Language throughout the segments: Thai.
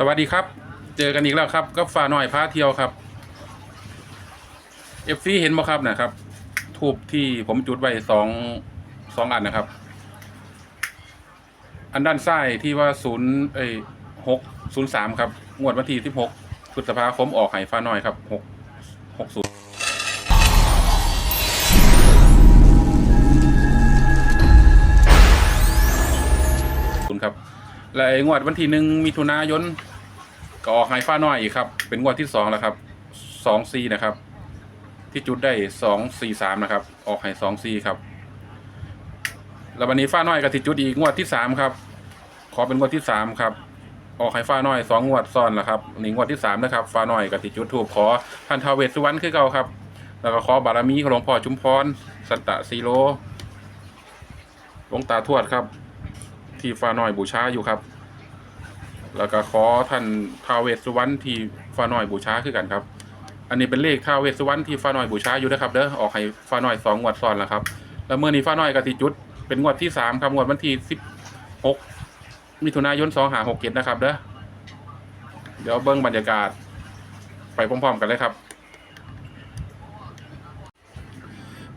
สวัสดีครับ เจอกันอีกแล้วครับก็ฟ้าน้อยพาเที่ยวครับเอฟซีเห็นบ่ครับนะครับ ทูบที่ผมจุดไว้สองสองอันนะครับ อันด้านซ้ายที่ว่าศูนย์เอ้หกศูนย์สามครับ งวดวันที่สิบหกพฤษภาคมออกไห้ฟ้าน้อยครับหกหกศูนย์ครับและไอ้งวดวันที่หนึ่งมิถุนายน ก็ออกไฮฟ้าน้อยอีกครับ เป็นงวดที่สองแล้วครับสองซีนะครับ ที่จุดได้สองสี่สามนะครับ ออกไฮสองซีครับแล้ววันนี้ฟ้าน้อยก็ที่จุดอีกงวดที่สามครับ ขอเป็นงวดที่สามครับ ออกไฮฟ้าน้อยสองงวดซ้อนแล้วครับนี่งวดที่สามนะครับฟ้าน้อยก็ที่จุดถูกขอพันทาเวสุวรรณคือเก่าครับ แล้วก็ขอบารมีของหลวงพ่อชุมพรสันตะซีโลหลวงตาทวดครับ ที่ฟ้าน้อยบูชาอยู่ครับ แล้วก็ขอท่านท้าวเวสสุวรรณที่ฟ้าน้อยบูชาคือกันครับ อันนี้เป็นเลขท้าวเวสสุวรรณที่ฟ้าน้อยบูชาอยู่นะครับเด้อออกให้ฟ้าน้อยสองงวดซ้อนแล้วครับ แล้วเมื่อนี้ฟ้าน้อยก็ติจุด เป็นงวดที่สามครับงวดวันที่สิบหกมิถุนายนสองหาหกเจ็ดนะครับเด้อเดี๋ยวเบิ้งบรรยากาศ ไปพร้อมๆกันเลยครับ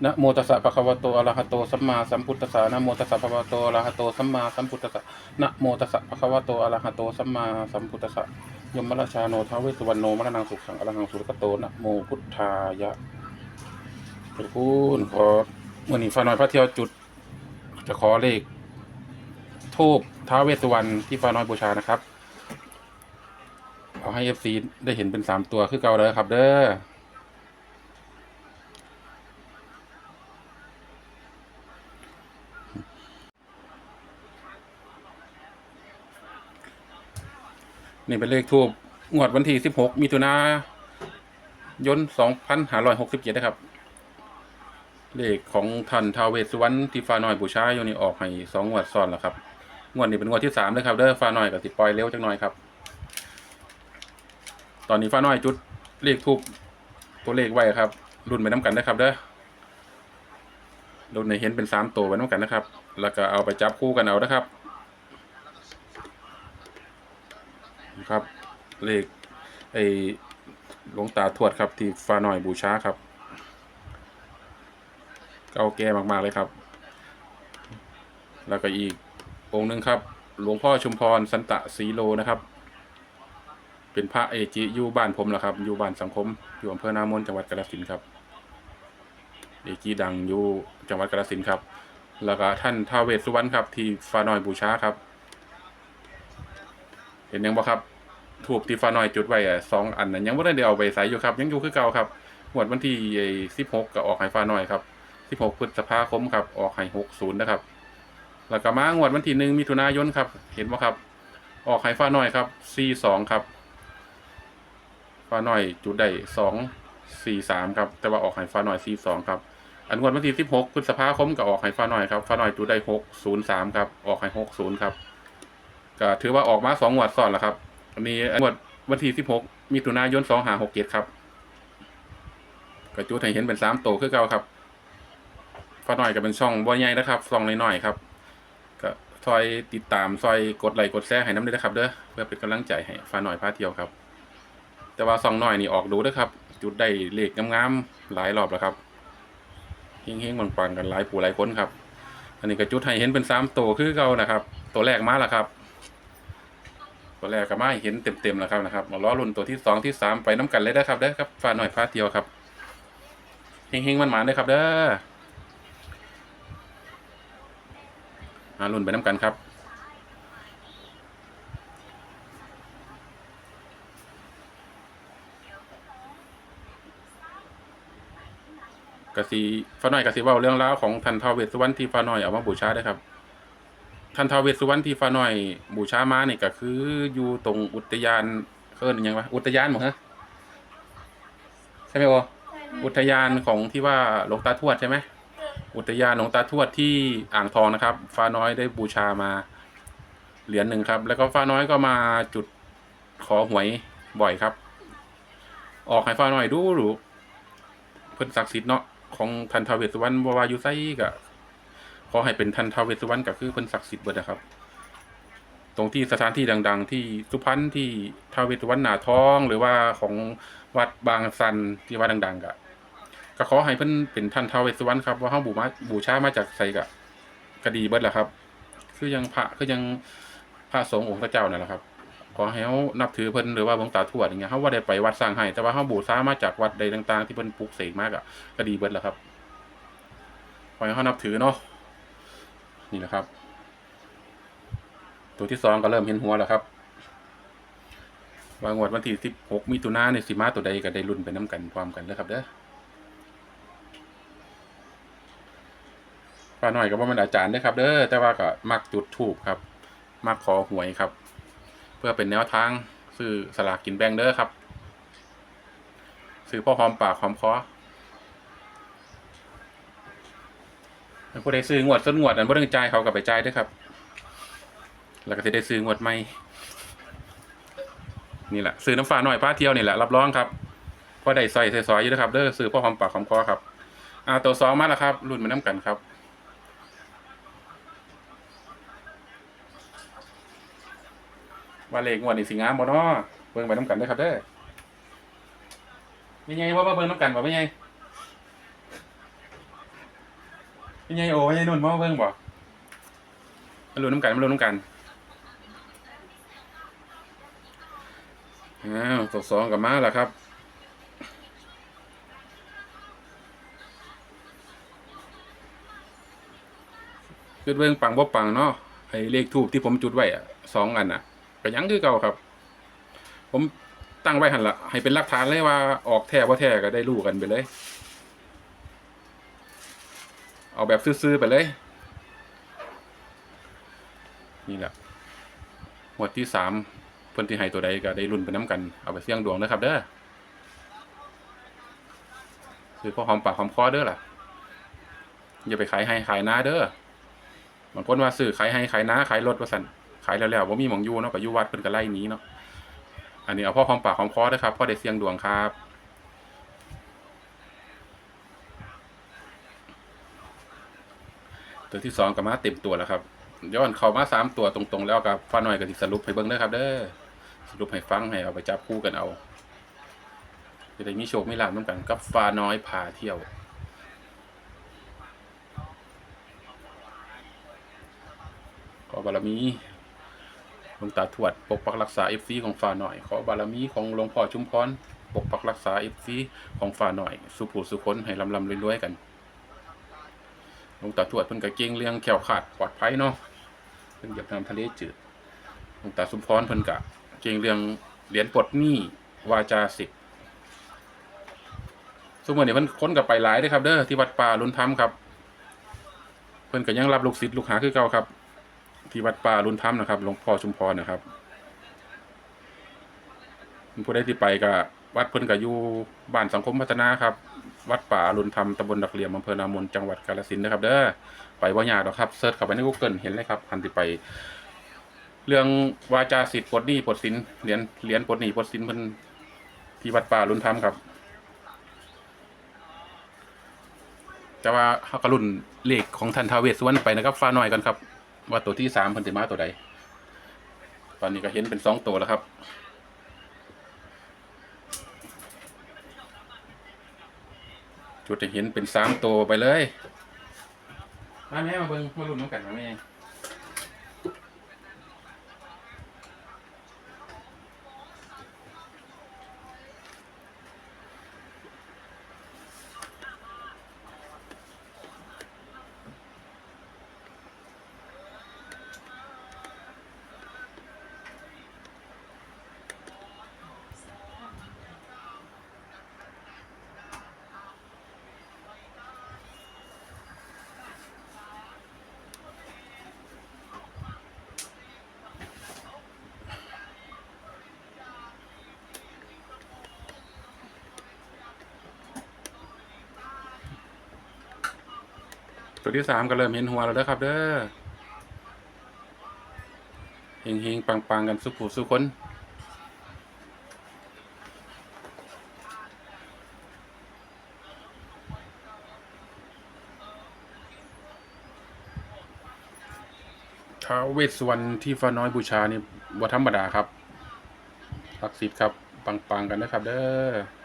นะโมตัสสะภะคะวะโตอะระหะโตสัมมาสัมพุทธัสสะนะโมตัสสะภะคะวะโตอะระหะโตสัมมาสัมพุทธัสสะนะโมตัสสะภะคะวะโตอะระหะโตสัมมาสัมพุทธัสสะยมราชาโนทาวเวสุวรรณโนมรณังสุขังอรหังสุรกโตนะโมพุทธายะขอบคุณขอวันนี้ฟ้าน้อยพระเที่ยวจุด จะขอเลขทูบท้าวเวสุวรรณที่ฟ้าน้อยบูชานะครับเอาให้เอฟซีได้เห็นเป็นสามตัวคือเก่าเลยครับ เด้อ นี่เป็นเลขทูบงวดวันที่16มิถุนายน2567นห้าร้อยหกสิบเจ็ดนะครับ เลขของท่านทาวเวสสุวรรณที่ฟ้าน้อยบูชาอยู่นี่ออกให้สองงวดซ้อนแล้วครับ งวดนี้เป็นงวดที่สามเลยครับเด้อฟ้าน้อยกับติปล่อยเร็วจังหน่อยครับ ตอนนี้ฟ้าน้อยจุดเลขทูบตัวเลขไว้ครับ รุ่นไปน้ำกันนะครับเด้อรุ่นในเห็นเป็นสามตัวไว้น้ำกันนะครับ แล้วก็เอาไปจับคู่กันเอานะครับ ครับ เลขไอหลวงตาทวดครับ ที่ฟ้าน้อยบูชาครับ เก่าแก่มากๆเลยครับ แล้วก็อีกองค์หนึ่งครับ หลวงพ่อชุมพรสันตะสีโลนะครับ เป็นพระเอจิอยู่บ้านผมแหละครับ อยู่บ้านสังคม อยู่อำเภอนามนจังหวัดกาฬสินธุ์ครับ เอจิดังอยู่จังหวัดกาฬสินธุ์ครับ แล้วก็ท่านท้าวเวสสุวรรณครับ ที่ฟ้าน้อยบูชาครับ เห็นยังบ่ครับ ถูกที่ฟ้าน้อยจุดไว้อะสองอันนั้นยังบ่ได้เอาไปใส่อยู่ครับ ยังอยู่คือเก่าครับงวดวันที่สิบหกก็ออกให้ฟ้าน้อยครับสิบหกพฤษภาคมครับออกให้หกศูนย์นะครับแล้วก็มางวดวันที่หนึ่งมิถุนายนครับ เห็นบ่ครับ ออกให้ฟ้าน้อยครับสี่สองครับฟ้าน้อยจุดได้สองสี่สามครับ แต่ว่าออกให้ฟ้าน้อยสี่สองครับอันงวดวันที่สิบหกพฤษภาคมก็ออกให้ฟ้าน้อยครับฟ้าน้อยจุดได้หกศูนย์สามครับออกให้หกศูนย์ครับก็ถือว่าออกมาสองงวดซ้อนแล้วครับ อันนี้งวดวันที่สิบหกมิถุนายนสองหาหกเจ็ดครับก็จุดให้เห็นเป็นสามโตวคือเก่าครับฟ้าน้อยก็เป็นช่องบ่ใหญ่นะครับช่องน้อยๆครับ ก็ซอยติดตามซอยกดไลค์กดแชร์ให้น้ำด้วยนะครับเด้อเพื่อเป็นกำลังใจให้ฟ้าน้อยพาเที่ยวครับ แต่ว่าซองน้อยนี่ออกดูนะครับ จุดได้เลขงามๆหลายรอบแล้วครับเฮงๆปังๆกันหลายผู้หลายคนครับ อันนี้ก็จุดให้เห็นเป็นสามโตัวคือเก่านะครับ ตัวแรกมาแล้วครับ ตัวแรกก็มาเห็นเต็มๆแล้วครับนะครับมาล้อรุ่นตัวที่สองที่สามไปน้ำกันเลยนะครับเด้อครับฟ้าหน่อยฟ้าเดียวครับเฮงๆมันหมาเลยครับเด้อมารุ่นไปน้ำกันครับกสีฟ้าน้อยกสีเว่าเรื่องราวของท่านทาวเวสสุวรรณที่ฟ้าน้อยเอามาบูชาได้ครับ ท่านท้าวเวสสุวรรณที่ฟ้าน้อย บูชามาเนี่ยก็คืออยู่ตรงอุทยานเอิ้นหยังวะอุทยานหมดฮะใช่ไหมโออุทยานของที่ว่าหลวงตาทวดใช่ไหมอุทยานหลวงตาทวดที่อ่างทองนะครับ ฟ้าน้อยได้บูชามาเหรียญหนึ่งครับ แล้วก็ฟ้าน้อยก็มาจุดขอหวยบ่อยครับ ออกให้ฟ้าน้อยดูหรือเพิ่นศักดิ์สิทธิ์เนาะของท่านท้าวเวสสุวรรณบ่ว่าอยู่ไสก็ ขอให้เป็นทันทาเวสสุวรรณก็คือเพิ่นศักดิ์สิทธิ์เบิดนะครับ ตรงที่สถานที่ดัง ๆ ที่สุพรรณที่ทาวเวสสุวรรณหนาทอง หรือว่าของวัดบางสันที่วัดดัง ๆก็ก็ขอให้เพิ่นเป็นท่านทาวเวสสุวรรณครับว่าเฮาบูมาบูชามาจากไสก็ก็ดีเบิดแหละครับ คือยังพระคือยังพระสงฆ์องค์พระเจ้านั่นแหละครับขอให้เฮานับถือเพิ่นหรือว่าหลวงตาทวดอย่างเงี้ยเฮาว่าได้ไปวัดสร้างให้แต่ว่าเฮาบูชามาจากวัดใดต่าง ๆ ที่เพิ่นปลูกเสกมาก็ก็ดีเบิดแหละครับขอให้เฮานับถือเนาะ นี่แหละครับ ตัวที่สองก็เริ่มเห็นหัวแล้วครับวางวดวันที่สิบหกมิถุนาในสิมาตัวใดก็ได้รุ่นไปน้ำกันพร้อมกันเลยครับเด้อป้าหน่อยก็ว่ามันอาจารย์เด้อครับ เด้อแต่ว่าก็มักจุดถูกครับ มักขอหวยครับ เพื่อเป็นแนวทางซื้อสลากกินแบ่งเด้อครับซื้อพ่อหอมปากหอมคอ ผู้ใดซื้องวดส้นงวดอันบ่ต้องจ่ายเขากับไปจ่ายด้อครับ แล้วก็จะได้ซื้องวดใหม่นี่แหละซื้อน้ำฟ้าหน่อยป้าเที่ยวนี่แหละรับรองครับพอได้ใส่ใส่ซอยอยู่นะครับเด้อซื้อพ่อหอมปากหอมคอครับอ่าตัวสองมาแล้วครับรุ่นมาน้ำกันครับว่าเลขงวดนี่สิงามบ่เนาะเบิ่งไปน้ำกันเด้อครับเด้อเป็นไงว่าเบิ่งน้ำกันบ่เป็นไง เป็นไงโอ้เป็นไงนุ่นมาเบิ่งบ่มาลุ้นน้ำกันมาลุ้นน้ำกันอ้าวตัวสองกับมาแล้วครับคือเรื่องปังบ่ปังเนาะไอ้เลขทูบที่ผมจุดไว้อะสองอันอะก็ยังคือเก่าครับ ผมตั้งไว้หันละให้เป็นหลักฐานเลยว่าออกแท้ว่าแท้ก็ได้รู้กันไปเลย เอาแบบซื่อๆไปเลย นี่แหละหมวดที่สามเพิ่นที่ให้ตัวใดก็ได้รุ่นไปน้ำกัน เอาไปเสี่ยงดวงนะครับเด้อคือพ่อหอมปากหอมคอเด้อล่ะ อย่าไปขายให้ขายหน้าเด้อบางคนว่าซื้อขายให้ขายหน้าขายรถว่าสันขายแล้วแล้วบ่ามีหมองยู่เนาะก็อยู่วัดเพิ่นก็ไล่หนีเนาะอันนี้เอาพ่อหอมปากหอมคอเด้อครับพ่อได้เสี่ยงดวงครับ ตัวที่สองก็มาเต็มตัวแล้วครับย้อนเข้ามาสามตัวตรงๆ แล้วกับฟ้าหน้อยก็สิสรุปให้เบิ่งเด้อครับ เด้อสรุปให้ฟังให้เอาไปจับคู่กันเอาจะได้มีโชคไมีลาภนำกันกับฟ้าน้อยพาเที่ยวขอบารมีหลวงตาทวดปกปักรักษาเอฟซีของฟ้าหน่อย ขอบารมีของหลวงพ่อชุมพรปกปักรักษาเอฟซีของฟ้าหน่อย สุผูสุคนให้ลำลำรวยๆกัน หลวงตาทวดเพิ่นก็เก่งเรื่องแขวขาดปลอดภัยเนาะเพิ่นอยากทำทะเลจืดหลวงตาสุมพรเพิ่นกะเก่งเรื่องเหรียญปลดหนี้วาจาสิทธิ์สมมตินี่เพิ่นค้นกับไปหลายเด้อครับ เด้อที่วัดป่าลุนธรรมครับ เพิ่นก็ยังรับลูกศิษย์ลูกหาคือเก่าครับ ที่วัดป่าลุนธรรมนะครับหลวงพ่อชุมพรนะครับผู้ใดที่ไปก็วัดเพิ่นก็อยู่บ้านสังคมพัฒนาครับ วัดป่าอรุณธรรมตำบลดักเหลี่ยมอำเภอนามนจังหวัดกาฬสินธุ์นะครับ เด้อไปบ่ยากหรอกครับเซิร์ชเข้าไปใน Google เห็นเลยครับพันที่ไป เรื่องวาจาสิทธิ์ปลดหนี้ปลดสินเหรียญเหรียญปลดหนี้ปลดสินเพิ่นที่วัดป่าอรุณธรรมครับแต่ว่าเฮากรุ่นเลขของท่านทาวเวสสุวรรณไปนะครับฟ้าน้อยกันครับ ว่าตัวที่สามเพิ่นสิมาตัวใดตอนนี้ก็เห็นเป็นสองตัวแล้วครับ จุดจะเห็นเป็นสามตัวไปเลยมาแม่มาเบิ้งมาลุ้นน้ำกันมาแม่ ตัวที่สามก็เริ่มเห็นหัวแล้วครับ เด้อเฮงเฮงปังปังกันสุขผู้สุขคนถ้าเวสสวรรณที่ฟ้าน้อยบูชานี่บ่ธรรมดาครับศักดิ์สิทธิ์ครับ ปังๆกันนะครับ เด้อ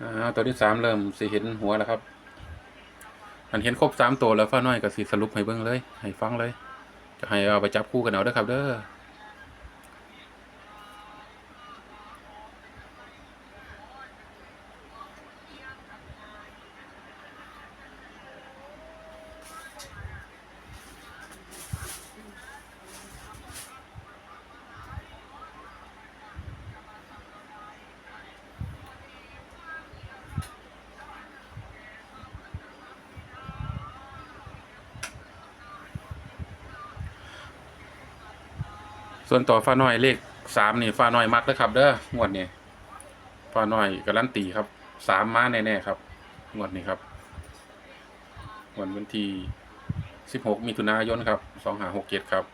อ่าตัวที่สามเริ่มสิเห็นหัวแล้วครับ อันเห็นครบสามตัวแล้วฟ้าน้อยก็สิสรุปให้เบิ่งเลย ให้ฟังเลย จะให้เอาไปจับคู่กันเอาเด้อครับ เด้อ ส่วนต่อฟ้าน้อยเลขสามนี่ฟ้าน้อยมักเด้อครับ เด้องวดนี้ฟ้าน้อยการันตีครับสามมาแน่ๆครับงวดนี้ครับวันวันที่สิบหกมิถุนายนครับสองหาหกเจ็ดครับ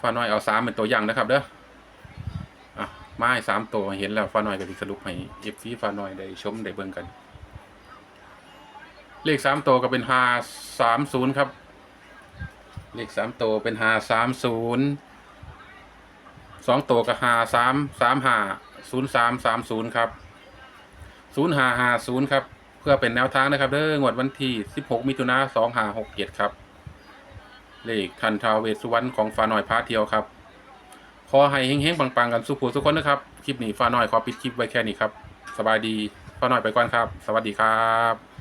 ฟ้าน้อยเอาสามเป็นตัวอย่างนะครับ เด้ออะมาให้สามตัวเห็นแล้วฟ้าน้อยก็สิสรุปให้เอฟซีฟ้าน้อยได้ชมได้เบิ่งกัน เลขสามตัวก็เป็นห้าสามศูนย์ครับ เลขสามตัวเป็นห้าสามศูนย์สองตัวก็ห้าสามสามห้าศูนย์สามสามศูนย์ครับศูนย์ห้าห้าศูนย์ครับเพื่อเป็นแนวทางนะครับเด้องวดวันที่สิบหกมิถุนาสองห้าหกเจ็ดครับ เลขทันทาวเวสุวรรณของฟ้าหน่อยพาเที่ยวครับขอให้เฮงๆปังๆกันสุขทุกคนนะครับ คลิปนี้ฟ้าหน่อยขอปิดคลิปไว้แค่นี้ครับ สบายดีฟ้าหน่อยไปก่อนครับ สวัสดีครับ